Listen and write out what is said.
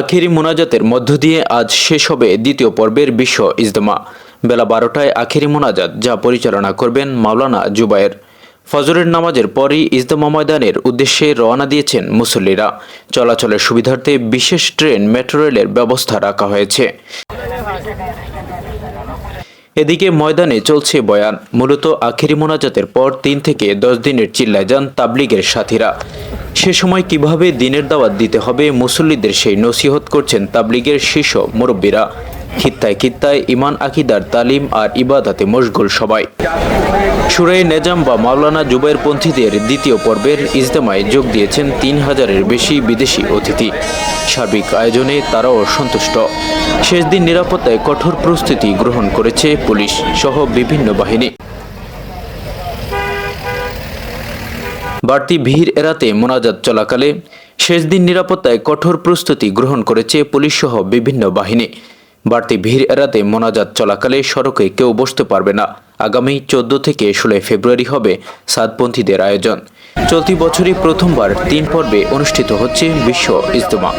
আখেরি মোনাজাতের মধ্য দিয়ে আজ শেষ হবে দ্বিতীয় পর্বের বিশ্ব ইজতেমা। বেলা বারোটায় আখেরি মোনাজাত, যা পরিচালনা করবেন মাওলানা জুবায়ের। ফজরের নামাজের পরই ইজতেমা ময়দানের উদ্দেশ্যে রওনা দিয়েছেন মুসল্লিরা। চলাচলের সুবিধার্থে বিশেষ ট্রেন, মেট্রো রেলের ব্যবস্থা রাখা হয়েছে। এদিকে ময়দানে চলছে বয়ান। মূলত আখেরি মোনাজাতের পর তিন থেকে দশ দিনের চিল্লায় যান তাবলিগের সাথীরা। সে সময় কীভাবে দিনের দাওয়াত দিতে হবে মুসল্লিদের সেই নসিহত করছেন তাবলিগের শীর্ষ মুরব্বীরা। খিত্তায় খিত্তায় ইমান, আকিদার তালিম আর ইবাদাতে মশগুল সবাই। সুরাই নেজাম বা মাওলানা জুবাইর পন্থীদের দ্বিতীয় পর্বের ইজতেমায় যোগ দিয়েছেন তিন হাজারের বেশি বিদেশি অতিথি। সার্বিক আয়োজনে তারাও সন্তুষ্ট। শেষ দিন নিরাপত্তায় কঠোর প্রস্তুতি গ্রহণ করেছে পুলিশ সহ বিভিন্ন বাহিনী। বাড়তি ভিড় এড়াতে মোনাজাত চলাকালে শেষ দিন নিরাপত্তায় কঠোর প্রস্তুতি গ্রহণ করেছে পুলিশ সহ বিভিন্ন বাহিনী। বাড়তি ভিড় এড়াতে মোনাজাত চলাকালে সড়কে কেউ বসতে পারবে না। আগামী চোদ্দ থেকে ষোলোই ফেব্রুয়ারি হবে সাতপন্থীদের আয়োজন। চলতি বছরই প্রথমবার তিন পর্বে অনুষ্ঠিত হচ্ছে বিশ্ব ইজতেমা।